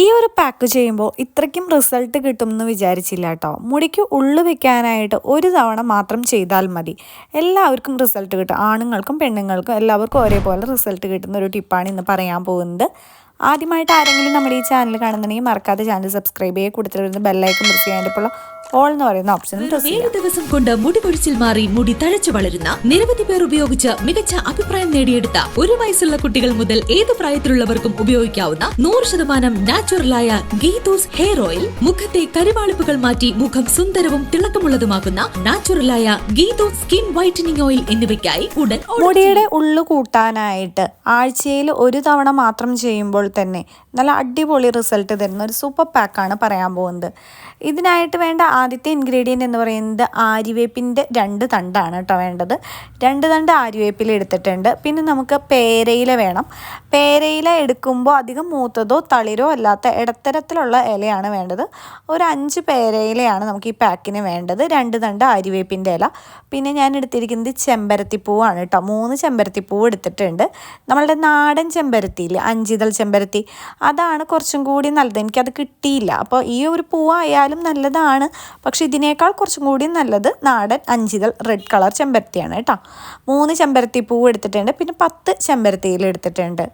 ഈ ഒരു പാക്ക് ചെയ്യുമ്പോൾ ഇത്രയ്ക്കും റിസൾട്ട് കിട്ടുമെന്ന് വിചാരിച്ചില്ല കേട്ടോ മുടിക്ക് ഉള്ളു വെക്കാനായിട്ട് ഒരു തവണ മാത്രം ചെയ്താൽ മതി. എല്ലാവർക്കും റിസൾട്ട് കിട്ടും. ആണുങ്ങൾക്കും പെണ്ണുങ്ങൾക്കും എല്ലാവർക്കും ഒരേപോലെ റിസൾട്ട് കിട്ടുന്ന ഒരു ടിപ്പാണ് ഇന്ന് പറയാൻ പോകുന്നത്. ആദ്യമായിട്ട് ആരെങ്കിലും നമ്മുടെ ഈ ചാനൽ കാണുന്നുണ്ടെങ്കിൽ മറക്കാതെ ചാനൽ സബ്സ്ക്രൈബ് ചെയ്യുക കൂടുതൽ വരുന്ന ബെല്ലൈക്കും പ്രസ് ചെയ്യാൻ ഇപ്പോൾ ഓൾ എന്ന് പറയുന്ന പ്രസ് ഏഴ് ദിവസം കൊണ്ട് മുടി കൊഴിച്ചിൽ മാറി മുടി തഴച്ചു വളരുന്ന നിരവധി പേർ ഉപയോഗിച്ച് മികച്ച അഭിപ്രായം നേടിയെടുത്ത ഒരു വയസ്സുള്ള കുട്ടികൾ മുതൽ ഏത് പ്രായത്തിലുള്ളവർക്കും ഉപയോഗിക്കാവുന്ന നൂറ് ശതമാനം നാച്ചുറലായ ഗീതൂസ് ഹെയർ ഓയിൽ മുഖത്തെ കരുവാളിപ്പുകൾ മാറ്റി മുഖം സുന്ദരവും തിളക്കമുള്ളതുമാക്കുന്ന നാച്ചുറലായ ഗീതൂസ് സ്കിൻ വൈറ്റനിങ് ഓയിൽ എന്നിവയ്ക്കായി ഉടൻ മുടിയുടെ ഉള്ളു കൂട്ടാനായിട്ട് ആഴ്ചയിൽ ഒരു തവണ മാത്രം ചെയ്യുമ്പോൾ തന്നെ നല്ല അടിപൊളി റിസൾട്ട് തരുന്ന ഒരു സൂപ്പർ പാക്കാണ് പറയാൻ പോകുന്നത്. ഇതിനായിട്ട് വേണ്ട ആദ്യത്തെ ഇൻഗ്രീഡിയന്റ് എന്ന് പറയുന്നത് ആര്യവേപ്പിന്റെ രണ്ട് തണ്ടാണ് കേട്ടോ വേണ്ടത്. രണ്ട് തണ്ട് ആര്യവേപ്പില എടുത്തിട്ടുണ്ട്. പിന്നെ നമുക്ക് പേരയില വേണം. പേരയില എടുക്കുമ്പോൾ അധികം മൂത്തതോ തളിരോ അല്ലാത്ത ഇടത്തരത്തിലുള്ള ഇലയാണ് വേണ്ടത്. ഒരു അഞ്ച് പേരയിലയാണ് നമുക്ക് ഈ പാക്കിന് വേണ്ടത്. രണ്ട് തണ്ട് ആര്യവേപ്പിന്റെ ഇല. പിന്നെ ഞാൻ എടുത്തിരിക്കുന്നത് ചെമ്പരത്തിപ്പൂവാണ് കേട്ടോ. മൂന്ന് ചെമ്പരത്തിപ്പൂവ് എടുത്തിട്ടുണ്ട്. നമ്മളുടെ നാടൻ ചെമ്പരത്തി ഇല്ല അഞ്ചിതൾ ചെമ്പരത്തി. അതാണ് കുറച്ചും കൂടി നല്ലത്. എനിക്കത് കിട്ടിയില്ല. അപ്പോൾ ഈ ഒരു പൂവായാലും നല്ലതാണ്. പക്ഷെ ഇതിനേക്കാൾ കുറച്ചും കൂടി നല്ലത് നാടൻ അഞ്ചിതൾ റെഡ് കളർ ചെമ്പരത്തിയാണ് കേട്ടോ. മൂന്ന് ചെമ്പരത്തി പൂവ് എടുത്തിട്ടുണ്ട് പിന്നെ പത്ത് ചെമ്പരത്തിയിൽ എടുത്തിട്ടുണ്ട്.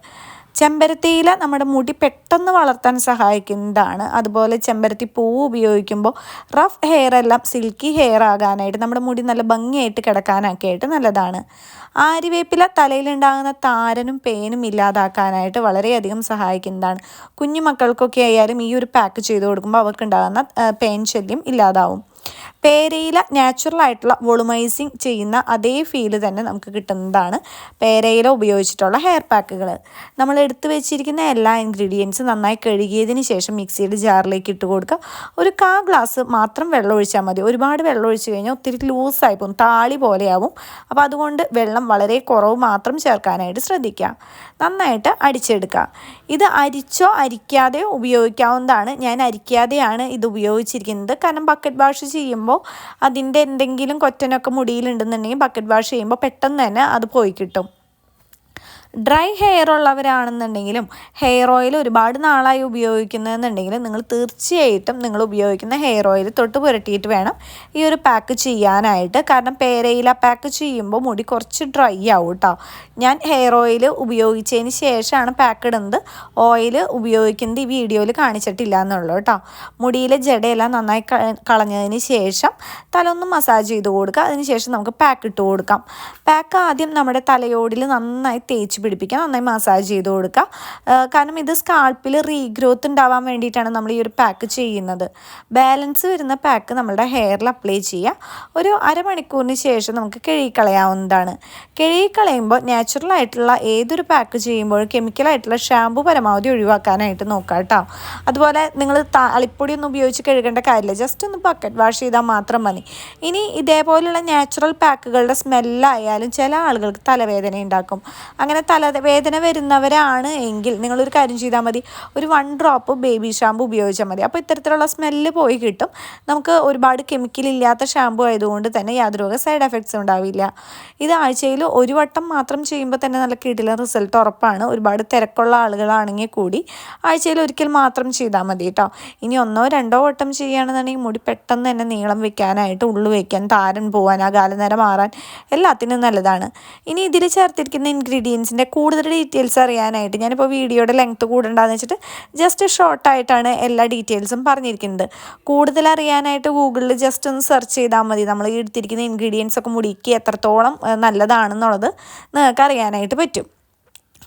ചെമ്പരത്തിയില നമ്മുടെ മുടി പെട്ടെന്ന് വളർത്താൻ സഹായിക്കുന്നതാണ്. അതുപോലെ ചെമ്പരത്തി പൂവ് ഉപയോഗിക്കുമ്പോൾ റഫ് ഹെയർ എല്ലാം സിൽക്കി ഹെയർ ആകാനായിട്ട് നമ്മുടെ മുടി നല്ല ഭംഗിയായിട്ട് കിടക്കാനൊക്കെ ആയിട്ട് നല്ലതാണ്. ആരിവേപ്പില തലയിലുണ്ടാകുന്ന താരനും പേനും ഇല്ലാതാക്കാനായിട്ട് വളരെയധികം സഹായിക്കുന്നതാണ്. കുഞ്ഞു മക്കൾക്കൊക്കെ ആയാലും ഈ ഒരു പാക്ക് ചെയ്ത് കൊടുക്കുമ്പോൾ അവർക്കുണ്ടാകുന്ന പേൻ ശല്യം ഇല്ലാതാവും. പേരയില നാച്ചുറൽ ആയിട്ടുള്ള വോളുമൈസിങ് ചെയ്യുന്ന അതേ ഫീൽ തന്നെ നമുക്ക് കിട്ടുന്നതാണ്. പേരയില ഉപയോഗിച്ചിട്ടുള്ള ഹെയർ പാക്കുകൾ നമ്മൾ എടുത്തു വെച്ചിരിക്കുന്ന എല്ലാ ഇൻഗ്രീഡിയൻസും നന്നായി കഴുകിയതിന് ശേഷം മിക്സിയുടെ ജാറിലേക്ക് ഇട്ട് കൊടുക്കുക. ഒരു കാ ഗ്ലാസ് മാത്രം വെള്ളം ഒഴിച്ചാൽ മതി. ഒരുപാട് വെള്ളം ഒഴിച്ചു കഴിഞ്ഞാൽ ഒത്തിരി ലൂസായി പോകും താളി പോലെയാവും. അപ്പോൾ അതുകൊണ്ട് വെള്ളം വളരെ കുറവ് മാത്രം ചേർക്കാനായിട്ട് ശ്രദ്ധിക്കുക. നന്നായിട്ട് അടിച്ചെടുക്കുക. ഇത് അരിച്ചോ അരിക്കാതെയോ ഉപയോഗിക്കാവുന്നതാണ്. ഞാൻ അരിക്കാതെയാണ് ഇത് ഉപയോഗിച്ചിരിക്കുന്നത്. കാരണം ബക്കറ്റ് വാഷ് ചെയ്യുമ്പോൾ അതിന്റെ എന്തെങ്കിലും കൊറ്റനൊക്കെ മുടിയിലുണ്ടെന്നുണ്ടെങ്കിൽ ബക്കറ്റ് വാഷ് ചെയ്യുമ്പോൾ പെട്ടെന്ന് തന്നെ അത് പോയി കിട്ടും. ഡ്രൈ ഹെയർ ഉള്ളവരാണെന്നുണ്ടെങ്കിലും ഹെയർ ഓയിൽ ഒരുപാട് നാളായി ഉപയോഗിക്കുന്നതെന്നുണ്ടെങ്കിലും നിങ്ങൾ തീർച്ചയായിട്ടും നിങ്ങൾ ഉപയോഗിക്കുന്ന ഹെയർ ഓയിൽ തൊട്ട് പുരട്ടിയിട്ട് വേണം ഈ ഒരു പാക്ക് ചെയ്യാനായിട്ട്. കാരണം പേരയില പാക്ക് ചെയ്യുമ്പോൾ മുടി കുറച്ച് ഡ്രൈ ആവും കേട്ടോ ഞാൻ ഹെയർ ഓയിൽ ഉപയോഗിച്ചതിന് ശേഷമാണ് പാക്ക് ഇടുന്നത്. ഓയിൽ ഉപയോഗിക്കുന്നത് ഈ വീഡിയോയിൽ കാണിച്ചിട്ടില്ല എന്നുള്ളൂ കേട്ടോ മുടിയിലെ ജടയെല്ലാം നന്നായി കളഞ്ഞതിന് ശേഷം തലൊന്ന് മസാജ് ചെയ്ത് കൊടുക്കുക. അതിന് ശേഷം നമുക്ക് പാക്ക് ഇട്ട് കൊടുക്കാം. പാക്ക് ആദ്യം നമ്മുടെ തലയോടിൽ നന്നായി തേച്ച് പിടിപ്പിക്കുക നന്നായി മസാജ് ചെയ്ത് കൊടുക്കുക കാരണം ഇത് സ്കാൾപ്പിൽ റീഗ്രോത്ത് ഉണ്ടാവാൻ വേണ്ടിയിട്ടാണ് നമ്മൾ ഈ ഒരു പാക്ക് ചെയ്യുന്നത്. ബാലൻസ് വരുന്ന പാക്ക് നമ്മളുടെ ഹെയറിൽ അപ്ലൈ ചെയ്യുക ഒരു അരമണിക്കൂറിന് ശേഷം നമുക്ക് കഴുകിക്കളയാവുന്നതാണ്. നാച്ചുറൽ ആയിട്ടുള്ള ഏതൊരു പാക്ക് ചെയ്യുമ്പോഴും കെമിക്കലായിട്ടുള്ള ഷാമ്പു പരമാവധി ഒഴിവാക്കാനായിട്ട് നോക്കുക കേട്ടോ. അതുപോലെ നിങ്ങൾ അളിപ്പൊടി ഒന്നും ഉപയോഗിച്ച് കഴുകേണ്ട കാര്യമില്ല. ജസ്റ്റ് ഒന്ന് ബക്കറ്റ് വാഷ് ചെയ്താൽ മാത്രം മതി. ഇനി ഇതേപോലെയുള്ള നാച്ചുറൽ പാക്കുകളുടെ സ്മെല്ലായാലും ചില ആളുകൾക്ക് തലവേദന ഉണ്ടാക്കും. അങ്ങനെ തലവേദന വരുന്നവരാണ് എങ്കിൽ നിങ്ങളൊരു കാര്യം ചെയ്താൽ മതി. ഒരു വൺ ഡ്രോപ്പ് ബേബി ഷാമ്പു ഉപയോഗിച്ചാൽ മതി. അപ്പോൾ ഇത്തരത്തിലുള്ള സ്മെല്ല് പോയി കിട്ടും. നമുക്ക് ഒരുപാട് കെമിക്കൽ ഇല്ലാത്ത ഷാമ്പു ആയതുകൊണ്ട് തന്നെ യാതൊരു സൈഡ് എഫക്ട്സ് ഉണ്ടാവില്ല. ഇത് ആഴ്ചയിൽ ഒരു വട്ടം മാത്രം ചെയ്യുമ്പോൾ തന്നെ നല്ല കിടിലൻ റിസൾട്ട് ഉറപ്പാണ്. ഒരുപാട് തിരക്കുള്ള ആളുകളാണെങ്കിൽ കൂടി ആഴ്ചയിൽ ഒരിക്കൽ മാത്രം ചെയ്താൽ മതി കേട്ടോ ഇനി ഒന്നോ രണ്ടോ വട്ടം ചെയ്യുകയാണെന്നുണ്ടെങ്കിൽ മുടി പെട്ടെന്ന് തന്നെ നീളം വെക്കാനായിട്ട് ഉള്ളു വയ്ക്കാൻ താരൻ പോകാൻ ആ കാലനേരം മാറാൻ എല്ലാത്തിനും നല്ലതാണ്. ഇനി ഇതിൽ ചേർത്തിരിക്കുന്ന ഇൻഗ്രീഡിയൻസിന്റെ കൂടുതൽ ഡീറ്റെയിൽസ് അറിയാനായിട്ട് ഞാനിപ്പോൾ വീഡിയോയുടെ ലെങ്ത്ത് കൂടണ്ടെന്ന് വെച്ചിട്ട് ജസ്റ്റ് ഷോർട്ടായിട്ടാണ് എല്ലാ ഡീറ്റെയിൽസും പറഞ്ഞിരിക്കുന്നത്. കൂടുതൽ അറിയാനായിട്ട് ഗൂഗിളിൽ ജസ്റ്റ് ഒന്ന് സെർച്ച് ചെയ്താൽ മതി. നമ്മൾ എടുത്തിരിക്കുന്ന ഇൻഗ്രീഡിയൻസ് ഒക്കെ മുടിക്ക് എത്രത്തോളം നല്ലതാണെന്നുള്ളത് നിങ്ങൾക്ക് അറിയാനായിട്ട് പറ്റും.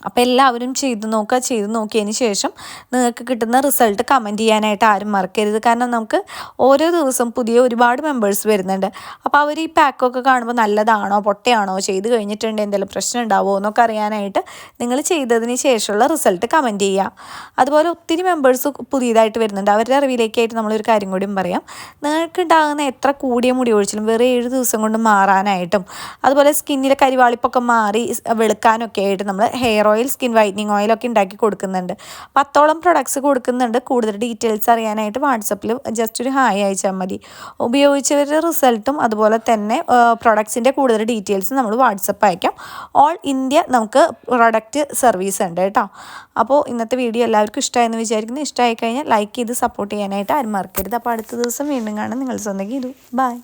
അപ്പോൾ എല്ലാവരും ചെയ്ത് നോക്കുക ചെയ്ത് നോക്കിയതിന് ശേഷം നിങ്ങൾക്ക് കിട്ടുന്ന റിസൾട്ട് കമന്റ് ചെയ്യാനായിട്ട് ആരും മറക്കരുത്. കാരണം നമുക്ക് ഓരോ ദിവസം പുതിയ ഒരുപാട് മെമ്പേഴ്സ് വരുന്നുണ്ട്. അപ്പോൾ അവർ ഈ പാക്കൊക്കെ കാണുമ്പോൾ നല്ലതാണോ പൊട്ടയാണോ ചെയ്ത് കഴിഞ്ഞിട്ടുണ്ട് എന്തെങ്കിലും പ്രശ്നം ഉണ്ടാവുമോ എന്നൊക്കെ അറിയാനായിട്ട് നിങ്ങൾ ചെയ്തതിന് ശേഷമുള്ള റിസൾട്ട് കമന്റ് ചെയ്യുക. അതുപോലെ ഒത്തിരി മെമ്പേഴ്സ് പുതിയതായിട്ട് വരുന്നുണ്ട്. അവരുടെ അറിവിലേക്കായിട്ട് നമ്മളൊരു കാര്യം കൂടിയും പറയാം. നിങ്ങൾക്ക് ഉണ്ടാകുന്ന എത്ര കൂടിയ മുടി ഒഴിച്ചിലും വെറും ഏഴ് ദിവസം കൊണ്ട് മാറാനായിട്ടും അതുപോലെ സ്കിന്നിലെ കരിവാളിപ്പൊക്കെ മാറി വെളുക്കാനൊക്കെ ആയിട്ട് നമ്മൾ ഹെയർ ഓയിൽ സ്കിൻ വൈറ്റനിങ് ഓയിലൊക്കെ ഉണ്ടാക്കി കൊടുക്കുന്നുണ്ട്. പത്തോളം പ്രൊഡക്ട്സ് കൊടുക്കുന്നുണ്ട്. കൂടുതൽ ഡീറ്റെയിൽസ് അറിയാനായിട്ട് വാട്സപ്പിൽ ജസ്റ്റ് ഒരു ഹായ് അയച്ചാൽ മതി. ഉപയോഗിച്ചവരുടെ റിസൾട്ടും അതുപോലെ തന്നെ പ്രൊഡക്ട്സിന്റെ കൂടുതൽ ഡീറ്റെയിൽസ് നമ്മൾ വാട്സപ്പ് അയക്കാം. ഓൾ ഇന്ത്യ നമുക്ക് പ്രൊഡക്റ്റ് സർവീസ് ഉണ്ട് കേട്ടോ. അപ്പോൾ ഇന്നത്തെ വീഡിയോ എല്ലാവർക്കും ഇഷ്ടമായെന്ന് വിചാരിക്കുന്നു. ഇഷ്ടമായി കഴിഞ്ഞാൽ ലൈക്ക് ചെയ്ത് സപ്പോർട്ട് ചെയ്യാനായിട്ട് ആരും മറക്കരുത്. അപ്പോൾ അടുത്ത ദിവസം വീണ്ടും കാണാം. നിങ്ങൾ സ്വന്തം ഗീതു ബൈ